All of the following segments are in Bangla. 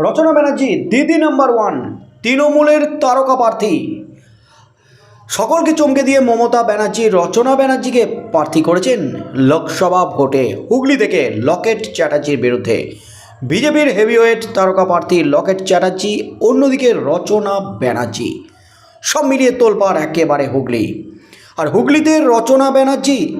রচনা ব্যানার্জি দিদি নাম্বার ওয়ান, তৃণমূলের তারকা প্রার্থী। সকলকে চমকে দিয়ে মমতা ব্যানার্জি, রচনা ব্যানার্জিকে প্রার্থী করেছেন লোকসভা ভোটে। হুগলি থেকে লকেট চ্যাটার্জির বিরুদ্ধে। বিজেপির হেভিওয়েট তারকা প্রার্থী লকেট চ্যাটার্জি, অন্যদিকে রচনা ব্যানার্জি। সব মিলিয়ে তোলপাড় একেবারে হুগলি। আর হুগলিতে রচনা ব্যানার্জি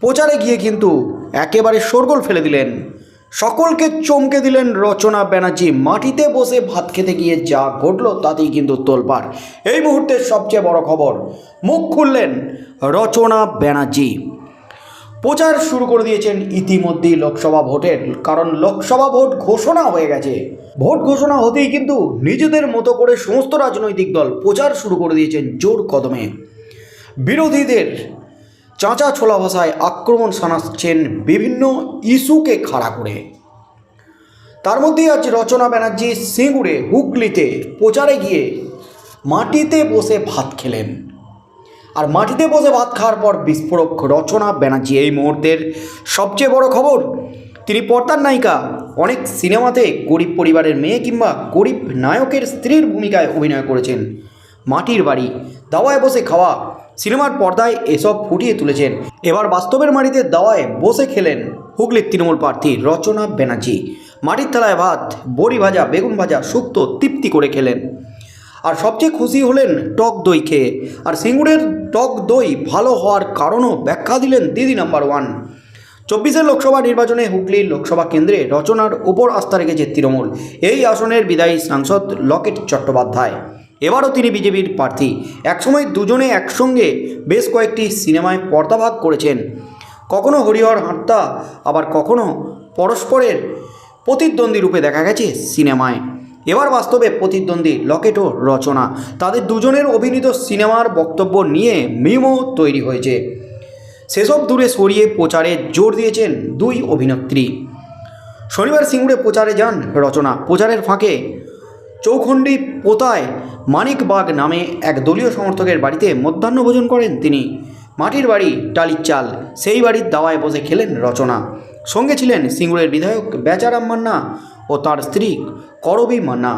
প্রচারে গিয়ে কিন্তু একেবারে শোরগোল ফেলে দিলেন সকলকে চমকে দিলেন রচনা ব্যানার্জি। মাটিতে বসে ভাত খেতে গিয়ে যা ঘটল, তাতেই কিন্তু তোলপাড়। এই মুহূর্তের সবচেয়ে বড় খবর, মুখ খুললেন রচনা ব্যানার্জি। প্রচার শুরু করে দিয়েছেন ইতিমধ্যেই লোকসভা ভোটের, কারণ লোকসভা ভোট ঘোষণা হয়ে গেছে। ভোট ঘোষণা হতেই কিন্তু নিজেদের মতো করে সমস্ত রাজনৈতিক দল প্রচার শুরু করে দিয়েছেন জোর কদমে। বিরোধীদের চাঁচা ছোলা ভাষায় আক্রমণ শানাচ্ছেন বিভিন্ন ইস্যুকে খাড়া করে। তার মধ্যেই আজ রচনা ব্যানার্জি সিঙ্গুরে হুগলিতে প্রচারে গিয়ে মাটিতে বসে ভাত খেলেন। আর মাটিতে বসে ভাত খাওয়ার পর বিস্ফোরক রচনা ব্যানার্জি এই মুহূর্তের সবচেয়ে বড় খবর, তিনি পর্দার নায়িকা, অনেক সিনেমাতে গরিব পরিবারের মেয়ে কিংবা গরিব নায়কের স্ত্রীর ভূমিকায় অভিনয় করেছেন। মাটির বাড়ি দাওয়ায় বসে খাওয়া, সিনেমার পর্দায় এসব ফুটিয়ে তুলেছেন। এবার বাস্তবের মাটিতে দাওয়ায় বসে খেলেন হুগলির তৃণমূল প্রার্থী রচনা ব্যানার্জি। মাটির থালায় ভাত, বড়ি ভাজা, বেগুন ভাজা, শুক্তো তৃপ্তি করে খেলেন। আর সবচেয়ে খুশি হলেন টক দই খেয়ে। আর সিঙ্গুরের টক দই ভালো হওয়ার কারণও ব্যাখ্যা দিলেন দিদি নাম্বার ওয়ান। চব্বিশের লোকসভা নির্বাচনে হুগলির লোকসভা কেন্দ্রে রচনার ওপর আস্থা রেখেছে তৃণমূল। এই আসনের বিদায়ী সাংসদ লকেট চট্টোপাধ্যায়। এবারও তিনি বিজেপির প্রার্থী। একসময় দুজনে একসঙ্গে বেশ কয়েকটি সিনেমায় পর্দাভাগ করেছেন। কখনো হরিহর হাঁটতা, আবার কখনো পরস্পরের প্রতিদ্বন্দ্বী রূপে দেখা গেছে সিনেমায়। এবার বাস্তবে প্রতিদ্বন্দ্বী লকেট ও রচনা। তাদের দুজনের অভিনীত সিনেমার বক্তব্য নিয়ে মিমও তৈরি হয়েছে। সেসব দূরে সরিয়ে প্রচারে জোর দিয়েছেন দুই অভিনেত্রী। শনিবার সিঙ্গুরে প্রচারে যান রচনা। প্রচারের ফাঁকে চৌখণ্ডী পোতায় মানিকবাগ নামে এক দলীয় সমর্থকের বাড়িতে মধ্যাহ্নভোজন করেন তিনি। মাটির বাড়ি, টালির চাল, সেই বাড়ির দাওয়ায় বসে খেলেন রচনা। সঙ্গে ছিলেন সিঙ্গুরের বিধায়ক বেচারাম মান্না ও তার স্ত্রী করবী মান্না।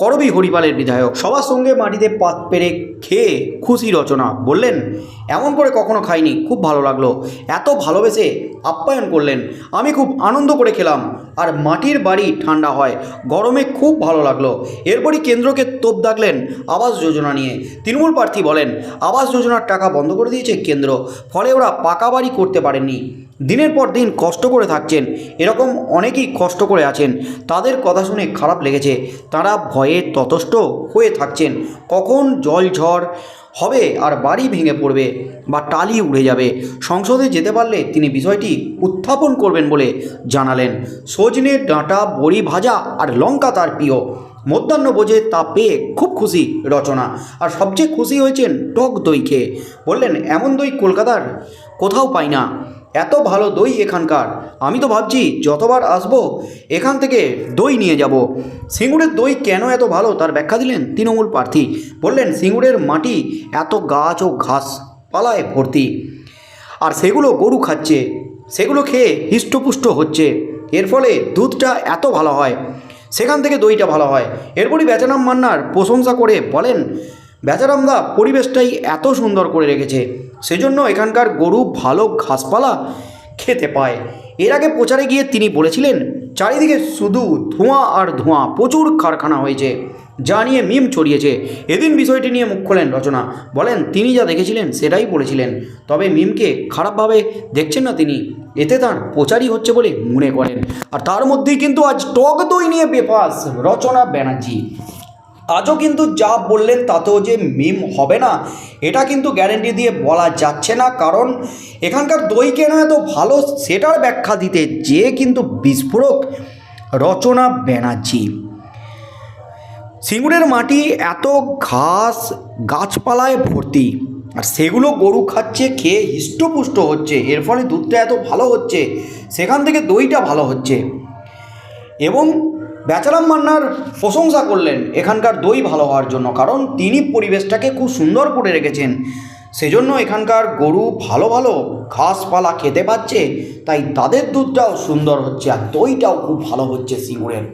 করবী হরিপালের বিধায়ক? সবার সঙ্গে মাটিতে পাত পেরে খেয়ে খুশি রচনা। বললেন, এমন করে কখনো খাইনি, খুব ভালো লাগল। এত ভালোবেসে আপ্যায়ন করলেন। আমি খুব আনন্দ করে খেলাম। আর মাটির বাড়ি ঠান্ডা হয়, গরমে খুব ভালো লাগল। এরপরই কেন্দ্রকে তোপ দাগলেন আবাস যোজনা নিয়ে। তৃণমূল প্রার্থী বলেন, আবাস যোজনার টাকা বন্ধ করে দিয়েছে কেন্দ্র। ফলে ওরা পাকা বাড়ি করতে পারেননি। দিনের পর দিন কষ্ট করে থাকছেন, এরকম অনেকেই কষ্ট করে আছেন। তাদের কথা শুনে খারাপ লেগেছে। তারা ভয়ে ততষ্ট হয়ে থাকছেন। কখন জল ঝড় হবে আর বাড়ি ভেঙে পড়বে বা টালি উড়ে যাবে? সংসদে যেতে পারলে তিনি বিষয়টি উত্থাপন করবেন বলে জানালেন। সজনে ডাঁটা, বড়ি ভাজা আর লঙ্কা তার প্রিয়। মধ্যাহ্ন বোঝে তা পেয়ে খুব খুশি রচনা। আর সবচেয়ে খুশি হয়েছেন টক দই খেয়ে। বললেন, এমন দই কলকাতার কোথাও পাই না। এত ভালো দই এখানকার। আমি তো ভাবছি যতবার আসব, এখান থেকে দই নিয়ে যাব। সিঙ্গুরের দই কেন এত ভালো তার ব্যাখ্যা দিলেন তৃণমূল প্রার্থী। বললেন, সিঙ্গুরের মাটি এত গাছ ও ঘাস পালায় ভর্তি। আর সেগুলো গরু খাচ্ছে। সেগুলো খেয়ে হৃষ্টপুষ্ট হচ্ছে। এর ফলে দুধটা এত ভালো হয়। সেখান থেকে দইটা ভালো হয়। এরপরই বেচারাম মান্নার প্রশংসা করে বলেন বেচারামদা পরিবেশটাই এত সুন্দর করে রেখেছে। সেজন্য এখানকার গরু ভালো ঘাসপালা খেতে পায়। এর আগে প্রচারে গিয়ে তিনি বলেছিলেন, চারিদিকে শুধু ধোঁয়া আর ধোঁয়া, প্রচুর কারখানা হয়েছে। যা নিয়ে মিম ছড়িয়েছে। এদিন বিষয়টি নিয়ে মুখ খোলেন রচনা। বলেন, তিনি যা দেখেছিলেন সেটাই বলেছিলেন। তবে মিমকে খারাপভাবে দেখছেন না তিনি। এতে তার প্রচারই হচ্ছে বলে মনে করেন। আর তার মধ্যেই কিন্তু আজ টক দই নিয়ে বেফাস রচনা ব্যানার্জি। আজও কিন্তু যা বললেন তাতেও যে মিম হবে না, এটা কিন্তু গ্যারেন্টি দিয়ে বলা যাচ্ছে না। কারণ এখানকার দই কেনা এত ভালো, সেটার ব্যাখ্যা দিতে যে কিন্তু বিস্ফোরক রচনা ব্যানার্জি। সিঙ্গুরের মাটি এত ঘাস গাছপালায় ভর্তি, আর সেগুলো গরু খাচ্ছে, খেয়ে হৃষ্টপুষ্ট হচ্ছে, এর ফলে দুধটা এত ভালো হচ্ছে, সেখান থেকে দইটা ভালো হচ্ছে। এবং বেচারাম মান্নার প্রশংসা করলেন। এখানকার দই ভালো হওয়ার জন্য, কারণ তিনি পরিবেশটাকে খুব সুন্দর করে রেখেছেন। সেজন্য এখানকার গরু ভালো ভালো ঘাসপালা খেতে পাচ্ছে, তাই তাদের দুধটাও সুন্দর হচ্ছে আর দইটাও খুব ভালো হচ্ছে সিঙ্গুরের।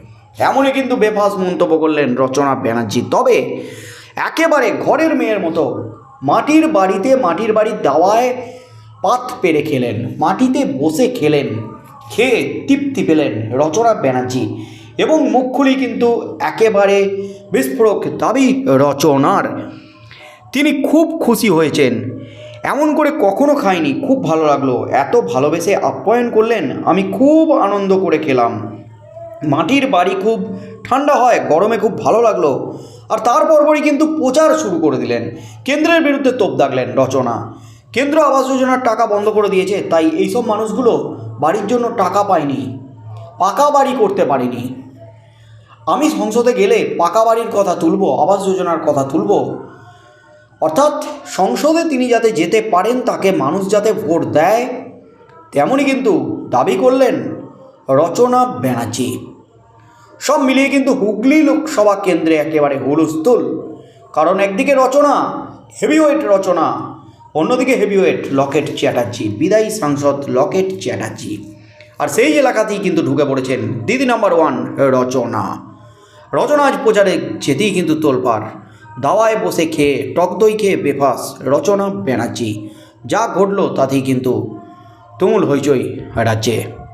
এমনই কিন্তু বেফাস মন্তব্য করলেন রচনা ব্যানার্জি। তবে একেবারে ঘরের মেয়ের মতো মাটির বাড়িতে মাটির বাড়ির দাওয়ায় পাত পেরে খেলেন, মাটিতে বসে খেলেন, খেয়ে তৃপ্তি পেলেন রচনা ব্যানার্জি। এবং মুখ খুলি কিন্তু একেবারে বিস্ফোরক দাবি রচনার। তিনি খুব খুশি হয়েছেন। এমন করে কখনো খাইনি, খুব ভালো লাগল। এত ভালোবেসে আপ্যায়ন করলেন, আমি খুব আনন্দ করে খেলাম। মাটির বাড়ি খুব ঠান্ডা হয়, গরমে খুব ভালো লাগল। আর তার পরপরই কিন্তু প্রচার শুরু করে দিলেন। কেন্দ্রের বিরুদ্ধে তোপ দাগলেন রচনা। কেন্দ্র আবাস যোজনার টাকা বন্ধ করে দিয়েছে, তাই এইসব মানুষগুলো বাড়ির জন্য টাকা পায়নি। পাকা বাড়ি করতে পারেনি। আমি সংসদে গেলে পাকা বাড়ির কথা তুলব, আবাস যোজনার কথা তুলব। অর্থাৎ সংসদে তিনি যাতে যেতে পারেন, তাকে মানুষ যাতে ভোট দেয়, তেমনই কিন্তু দাবি করলেন রচনা ব্যানার্জি। সব মিলিয়ে কিন্তু হুগলি লোকসভা কেন্দ্রে একেবারে হুলস্থুল। কারণ একদিকে রচনা, হেভিওয়েট রচনা, অন্যদিকে হেভিওয়েট লকেট চ্যাটার্জি, বিদায়ী সাংসদ লকেট চ্যাটার্জি। আর সেই এলাকাতেই কিন্তু ঢুকে পড়েছেন দিদি নাম্বার ওয়ান রচনা। রচনা আজ প্রচারে যেতেই কিন্তু তোলপাড়। দাওয়ায় বসে খেয়ে, টক দই খেয়ে বেফাস, রচনা ব্যানার্জি। যা ঘটল তাতেই কিন্তু তুমুল হইচই রাজ্যে।